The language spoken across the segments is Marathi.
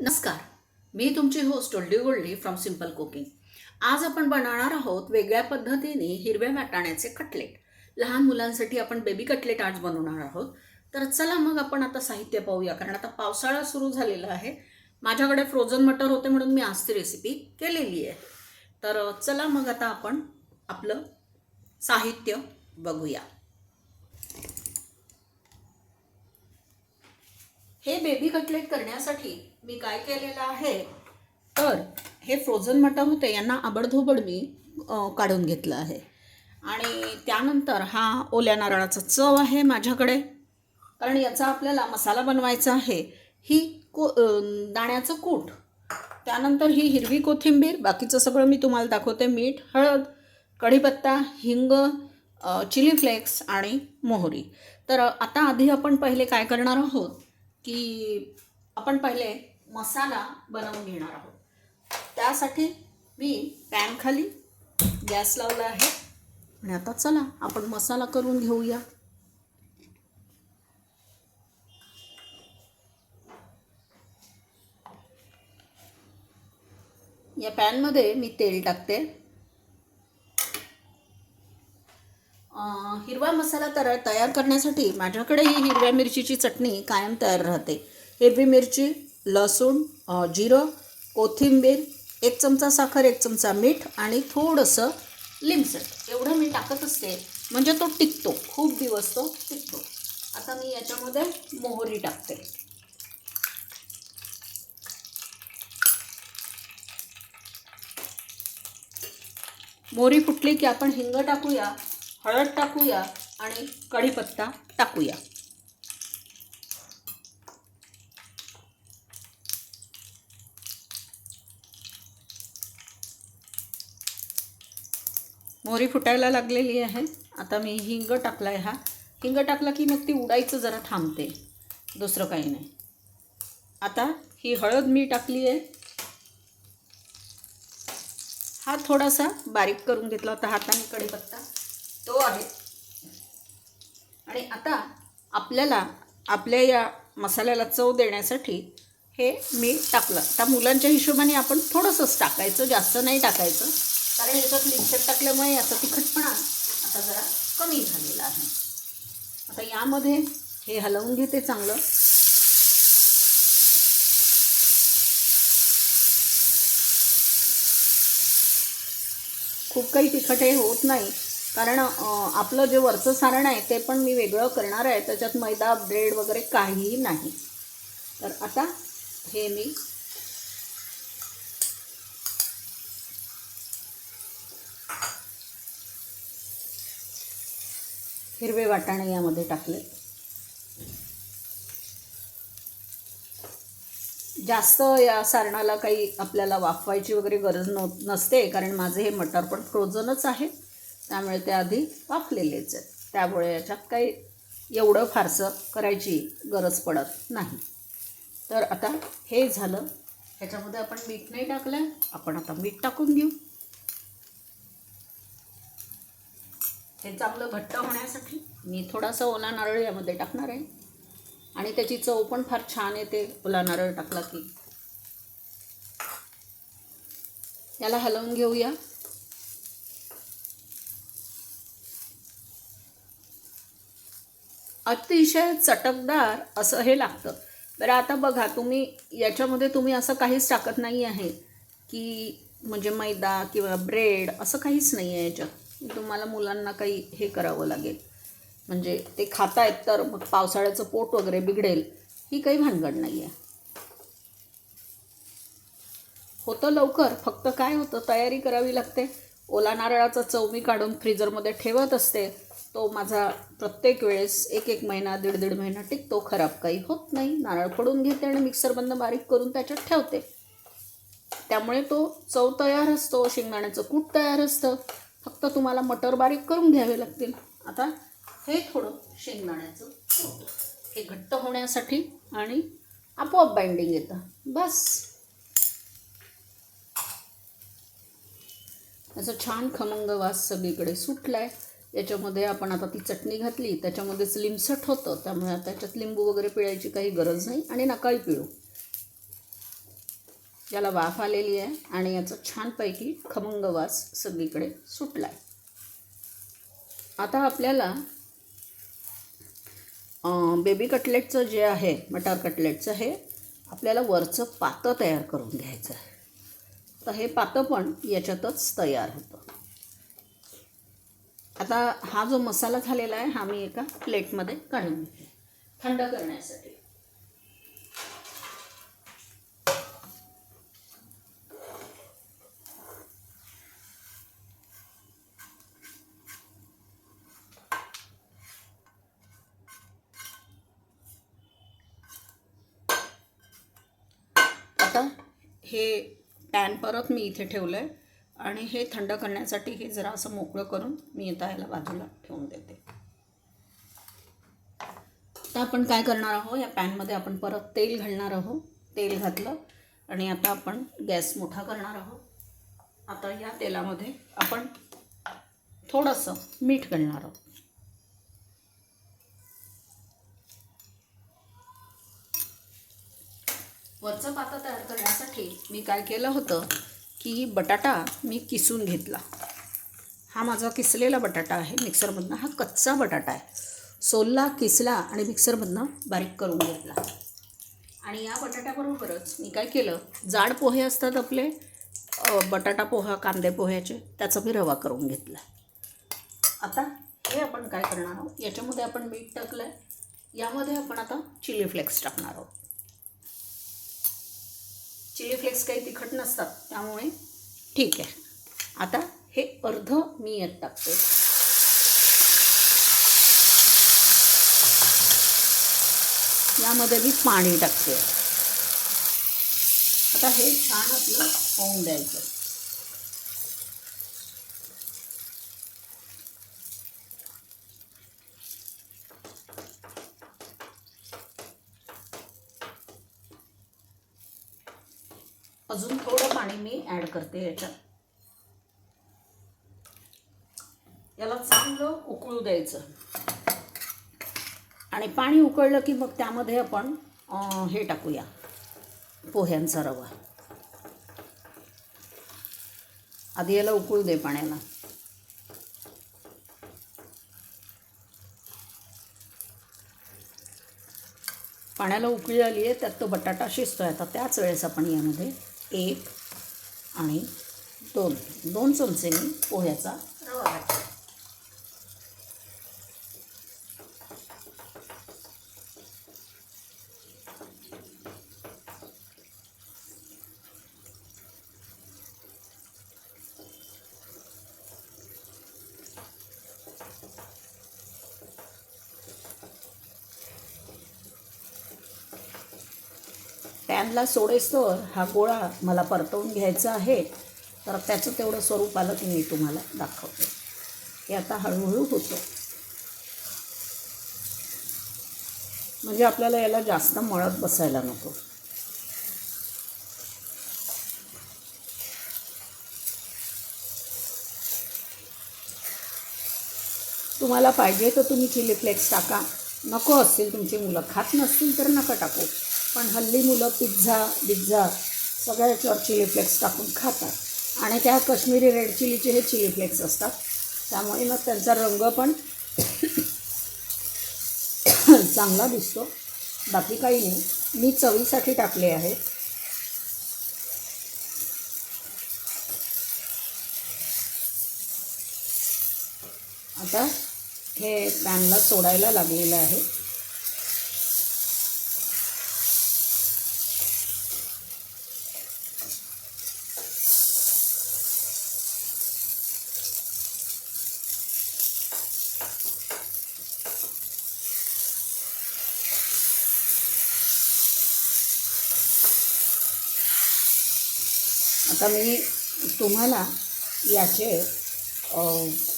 नमस्कार. मी तुमची host oldie goldie from simple cooking आज आपण बनवणार आहोत वेगळ्या पद्धतीने हिरव्या वाटाण्याचे कटलेट लहान मुलांसाठी आपण बेबी कटलेट आज बनवणार आहोत. तर चला मग आपण आता साहित्य पाहूया कारण आता पावसाळा सुरू झालेला आहे. माझ्याकडे फ्रोझन मटर होते म्हणून मी आज ती रेसिपी केलेली आहे. तर चला मग आता आपण आपलं साहित्य बघूया. हे बेबी कटलेट करण्यासाठी मी काय केलेलं आहे? तर हे फ्रोझन मटन होते यांना आबडधोबड मी काढून घेतलं आहे. आणि त्यानंतर हा ओल्या नारळाचा चव आहे माझ्याकडे. कारण याचा आपल्याला मसाला बनवायचा आहे. ही को दाण्याचं कूट. त्यानंतर ही हिरवी कोथिंबीर बाकीचं सगळं मी तुम्हाला दाखवते. मीठ हळद कढीपत्ता हिंग चिली फ्लेक्स आणि मोहरी. तर आता आधी आपण पहिले काय करणार आहोत? की आपण पहिले मसाला बनवून घेणार आहोत. त्यासाठी मी पॅन खाली गॅस लावला आहे. आणि आता चला आपण मसाला करून घेऊया. या पॅनमध्ये मी तेल टाकते. हिरवा मसाला तर तयार करण्यासाठी माझ्याकडे ही हिरव्या मिरचीची चटणी कायम तयार राहते. हिरवी मिरची लसूण जिरं कोथिंबीर एक चमचा साखर एक चमचा मीठ आणि थोडंसं लिमसट एवढं मी टाकत असते म्हणजे तो टिकतो खूप दिवस तो टिकतो. आता मी याच्यामध्ये मोहरी टाकते. मोहरी फुटली की आपण हिंग टाकूया. हळद टाकूया आणि कढीपत्ता टाकूया. मोहरी फुटायला लागलेली आहे. आता मी हिंग टाकला आहे हा. हिंग टाकला की मग ती उडायचं जरा थांबते. दुसरं काही नाही. आता ही हळद मी टाकली आहे. हा थोडासा बारीक करून घेतला होता हाताने कढीपत्ता. आता आपल्याला आपल्या या मसाल्याला चव देण्यासाठी हे मी टाकलं. आता मुलांच्या हिशोबाने आपण थोडंसंच टाकायचं जास्त नाही टाकायचं. कारण याच्यात मिक्सर टाकल्यामुळे याचा तिखटपणा आता जरा कमी झालेला आहे. आता यामध्ये हे हलवून घेते चांगलं. खूप काही तिखट हे होत नाही. कारण आपलं जे वरचं सारण आहे ते पण मी वेगळं करणार आहे. त्याच्यात मैदा ब्रेड वगैरे काहीही नाही. तर आता हे मी हिरवे वाटाणे यामध्ये टाकले. जास्त या सारणाला काही आपल्याला वाफवायची वगैरे गरज न नसते कारण माझे हे मटर पण फ्रोझनच आहे. त्यामुळे ते आधी वाफलेलेच आहेत. त्यामुळे याच्यात काही एवढं फारसं करायची गरज पडत नाही. तर आता हे झालं. ह्याच्यामध्ये आपण मीठ नाही टाकलं. आपण आता मीठ टाकून घेऊ. हे चांगलं घट्ट होण्यासाठी मी थोडासा ओला नारळ यामध्ये टाकणार आहे. आणि त्याची चव पण फार छान येते. ओला नारळ टाकला की. याला हलवून घेऊया. अतिशय चटकदार असं हे लागतं. बरं आता बघा तुम्ही याच्यामध्ये तुम्ही असं काहीच टाकत नाही आहे की म्हणजे मैदा किंवा ब्रेड असं काहीच नाही आहे याच्यात. तुम्हाला मुलांना काही हे करावं लागेल. म्हणजे ते खातायत तर मग पावसाळ्याचं पोट वगैरे बिघडेल ही काही भानगड नाही आहे. होतं लवकर फक्त काय होतं तयारी करावी लागते. ओला नारळाचा चव मी काढून फ्रीजरमध्ये ठेवत असते. तो माझा प्रत्येक वेळेस एक एक महिना दीड दीड महिना टिकतो खराब काही होत नाही. नारळ फोडून घेते आणि मिक्सर बंद बारीक करून त्याच्यात ठेवते. त्यामुळे तो चव तयार असतो शेंगदाण्याचं कूट तयार असतं. फक्त तुम्हाला मटर बारीक करून घ्यावे लागतील. आता हे थोडं शेंगदाण्याचं कूट हे घट्ट होण्यासाठी आणि आपोआप बाइंडिंग येतं. बस. असं छान खमंग वास सगळीकडे सुटला आहे याच्यामध्ये आपण आता ती चटणी घातली त्याच्यामध्येच लिंबसट होतं त्यामुळे त्याच्यात लिंबू वगैरे पिळायची काही गरज नाही आणि नकाळी पिळू. याला वाफ आलेली आहे आणि याचा छानपैकी खमंग वास सगळीकडे सुटला आहे आता आपल्याला बेबी कटलेटचं जे आहे मटार कटलेटचं हे आपल्याला वरचं पातं तयार करून घ्यायचं आहे. तर हे पातं पण याच्यातच तयार होतं. आता हा जो मसाला झालेला आहे हा मी एका प्लेटमध्ये काढून घेते. थंड करण्यासाठी. आता हे पॅन परत मी इथे ठेवलं आहे आणि हे थंड करण्यासाठी हे जरा असं मोकळं करून मी आता याला बाजूला ठेवून देते. आता आपण काय करणार आहोत? या पॅनमध्ये आपण परत तेल घालणार आहोत. तेल घातलं आणि आता आपण गॅस मोठा करणार आहोत. आता या तेलामध्ये आपण थोडंसं मीठ घालणार आहोत. वरचं पातं तयार करण्यासाठी मी काय केलं होतं? की बटाटा मी किसून घेतला. हा माझा किसलेला बटाटा आहे. मिक्सरमधनं हा कच्चा बटाटा आहे. सोलला किसला आणि मिक्सरमधनं बारीक करून घेतला. आणि या बटाट्याबरोबरच मी काय केलं? जाड पोहे असतात आपले बटाटा पोहा कांदे पोह्याचे त्याचा मी रवा करून घेतला. आता हे आपण काय करणार आहोत? याच्यामध्ये आपण मीठ टाकलं आहे यामध्ये आपण आता चिली फ्लेक्स टाकणार आहोत. चिली फ्लेक्स काही तिखट नसतात त्यामुळे ठीक आहे. आता हे अर्ध मी यात टाकते. यामध्ये मी पाणी टाकते. आता हे छान आपलं होऊन द्यायचं. अजून थोडं पाणी मी ॲड करते याच्यात. याला चांगलं उकळू द्यायचं. आणि पाणी उकळलं की मग त्यामध्ये आपण हे टाकूया पोह्यांचा रवा. आधी याला उकळू दे पाण्याला. पाण्याला उकळी आली आहे त्यात तो बटाटा शिजतो आहे आता त्याच वेळेस आपण यामध्ये एक आणि दोन. दोन चमचे मी पोह्याचा रवा घातला पॅनला सोडेस्तोवर हा गोळा मला परतवून घ्यायचा आहे तर त्याचं तेवढं स्वरूप आलं की मी तुम्हाला दाखवते. हे आता हळूहळू होतं. म्हणजे आपल्याला याला जास्त मळत बसायला नको. तुम्हाला पाहिजे तर तुम्ही चिली फ्लेक्स टाका. नको असतील तुमची मुलं. खात नसतील तर नका टाकू. पण हल्ली मुलं पिझ्झा बिझ्झा सगळ्या याच्यावर चिली फ्लेक्स टाकून खातात. आणि त्या कश्मीरी रेड चिलीचे हे चिली फ्लेक्स असतात. त्यामुळे मग त्यांचा रंग पण चांगला दिसतो. बाकी काही नाही. मी चवीसाठी टाकले आहे. आता हे पॅनला सोडायला लागलेलं आहे. आता मी तुम्हाला याचे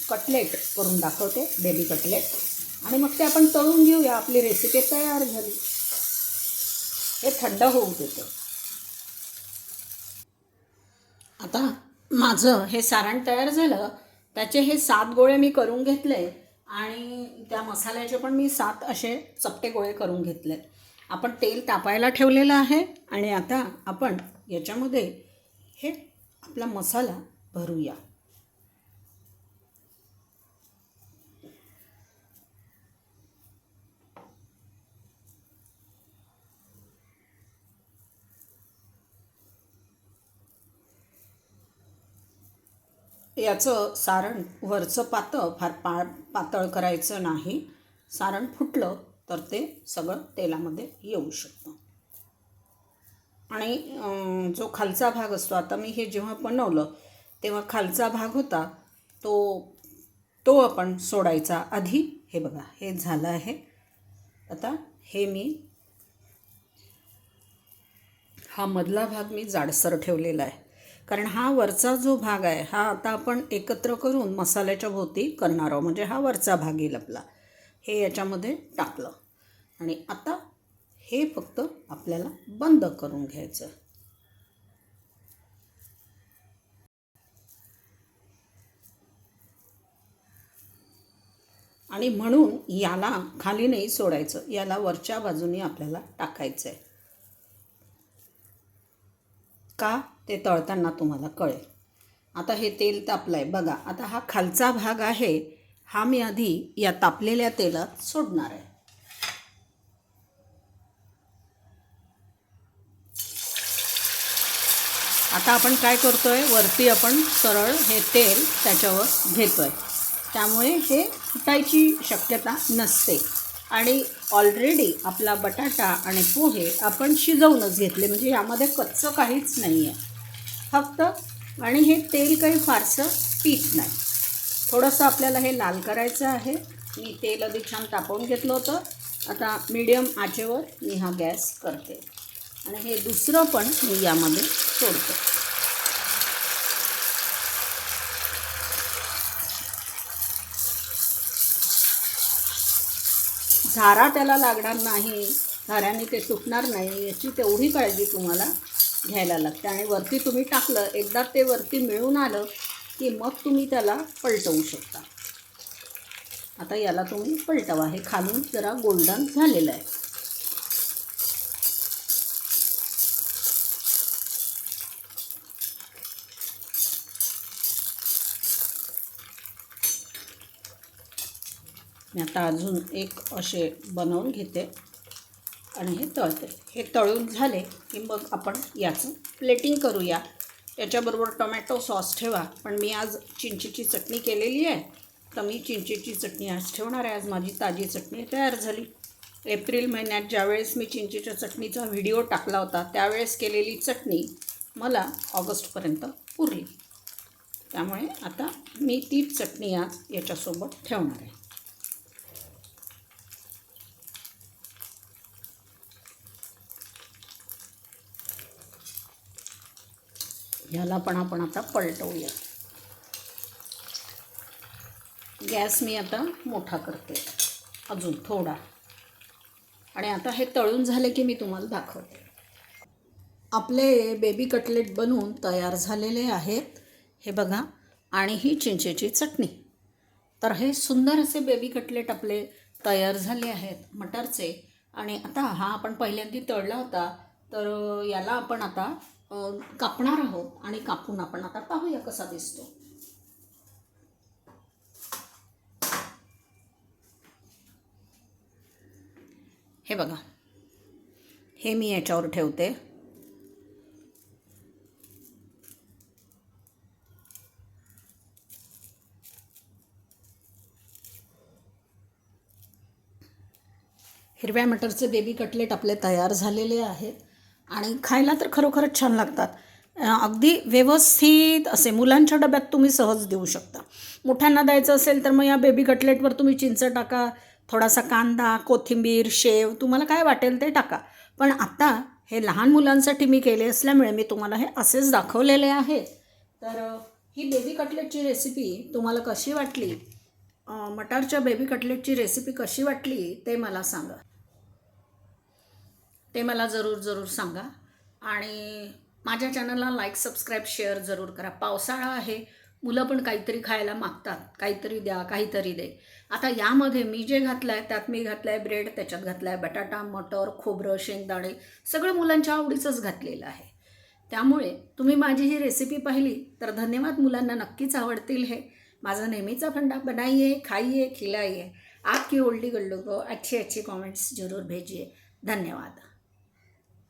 कटलेट करून दाखवते बेबी कटलेट. आणि मग ते आपण तळून घेऊया आपली रेसिपी तयार झाली. हे थंड होऊ देतं. आता माझं हे सारण तयार झालं त्याचे हे सात गोळे मी करून घेतले आणि त्या मसाल्याचे पण मी सात असे चपटे गोळे करून घेतले. आपण तेल तापायला ठेवलेलं आहे आणि आता आपण याच्यामध्ये हे आपला मसाला भरूया. याचं सारण वरचं पातळ फार पा पातळ करायचं नाही. सारण फुटलं तर ते सगळं तेलामध्ये येऊ शकतं. आणि जो खालचा भाग असतो आता मी हे जेव्हा बनवलं तेव्हा खालचा भाग होता तो तो आपण सोडायचा आधी. हे बघा हे झालं आहे. आता हे मी हा मधला भाग मी जाडसर ठेवलेला आहे. कारण हा वरचा जो भाग आहे हा आता आपण एकत्र करून मसाल्याच्या भोवती करणार आहोत. म्हणजे हा वरचा भाग येईल आपला. हे याच्यामध्ये टाकलं. आणि आता हे फक्त आपल्याला बंद करून घ्यायचं. आणि म्हणून याला खाली नाही सोडायचं याला वरच्या बाजूने आपल्याला टाकायचं आहे का? ते तळताना तुम्हाला कळेल. आता हे तेल तापलं आहे बघा आता हा खालचा भाग आहे हा मी आधी या तापलेल्या तेलात सोडणार आहे. आता आपण काय करतो आहे वरती आपण सरळ हे तेल त्याच्यावर घेतो आहे त्यामुळे हे फुटायची शक्यता नसते. आणि ऑलरेडी आपला बटाटा आणि पोहे आपण शिजवूनच घेतले म्हणजे यामध्ये कच्चं काहीच नाही आहे फक्त आणि हे तेल काही फारसं पीत नाही. थोडंसं आपल्याला हे लाल करायचं आहे. मी तेल आधी छान तापवून घेतलं होतं. आता मीडियम आचेवर मी हा गॅस करते. आणि हे दुसरं पण मी यामध्ये सोडतो. झारा त्याला लागणार नाही झाऱ्याने ते सुटणार नाही याची तेवढी काळजी तुम्हाला घ्यायला लागते. आणि वरती तुम्ही टाकलं एकदा ते वरती मिळून आलं की मग तुम्ही त्याला पलटवू शकता. आता याला तुम्ही पलटवा. हे खालून जरा गोल्डन झालेलं आहे. मी आता अजून एक असे बनवून घेते. आणि हे तळते. हे तळून झाले की मग आपण याचं प्लेटिंग करूया. याच्याबरोबर टोमॅटो सॉस ठेवा. पण मी आज चिंचेची चटणी केलेली आहे. तर मी चिंचेची चटणी आज ठेवणार आहे. आज माझी ताजी चटणी तयार झाली. एप्रिल महिन्यात ज्यावेळेस मी चिंचेच्या चटणीचा व्हिडिओ टाकला होता त्यावेळेस केलेली चटणी मला ऑगस्टपर्यंत पुरली. त्यामुळे आता मी तीच चटणी आज याच्यासोबत ठेवणार आहे. ह्याला पण आपण आता पलटवूया. गॅस मी आता मोठा करते. अजून थोडा. आणि आता हे तळून झाले की मी तुम्हाला दाखवते. आपले बेबी कटलेट बनवून तयार झालेले आहेत. हे बघा. आणि ही चिंचेची चटणी. तर हे सुंदर असे बेबी कटलेट आपले तयार झाले आहेत मटरचे. आणि आता हा आपण पहिल्यांदा तळला होता. तर याला आपण आता कापणार आहोत आणि कापून आपण आता पाहूया कसा दिसतो. हे बघा. हे मी याच्यावर ठेवते. हिरव्या मटरचे बेबी कटलेट आपले तयार झालेले आहेत. आणि खायला तर खरोखरच छान लागतात. अगदी व्यवस्थित असे मुलांच्या डब्यात तुम्ही सहज देऊ शकता. मोठ्यांना द्यायचं असेल तर मग या बेबी कटलेटवर तुम्ही चिंच टाका थोडासा कांदा कोथिंबीर शेव तुम्हाला काय वाटेल ते टाका. पण आता हे लहान मुलांसाठी मी केले असल्यामुळे मी तुम्हाला हे असेच दाखवलेले आहे. तर ही बेबी कटलेटची रेसिपी तुम्हाला कशी वाटली? मटारच्या बेबी कटलेटची रेसिपी कशी वाटली ते मला सांगा. ते मला जरूर जरूर सांगा. आणि माझ्या चॅनलला लाईक सबस्क्राईब शेअर जरूर करा. पावसाळा आहे मुलं पण काहीतरी खायला मागतात. काहीतरी द्या काहीतरी दे. आता यामध्ये मी जे घातलं आहे त्यात मी घातलं आहे ब्रेड त्याच्यात घातलं आहे बटाटा मटर खोबरं शेंगदाणे सगळं मुलांच्या आवडीचंच घातलेलं आहे. त्यामुळे तुम्ही माझी ही रेसिपी पाहिली तर धन्यवाद मुलांना नक्कीच आवडतील हे. माझा नेहमीचा फंडा बनाइए खाइए खिलाइए आपकी ओल्डी गल्लू को अच्छे अच्छे कमेंट्स जरूर भेजिए धन्यवाद.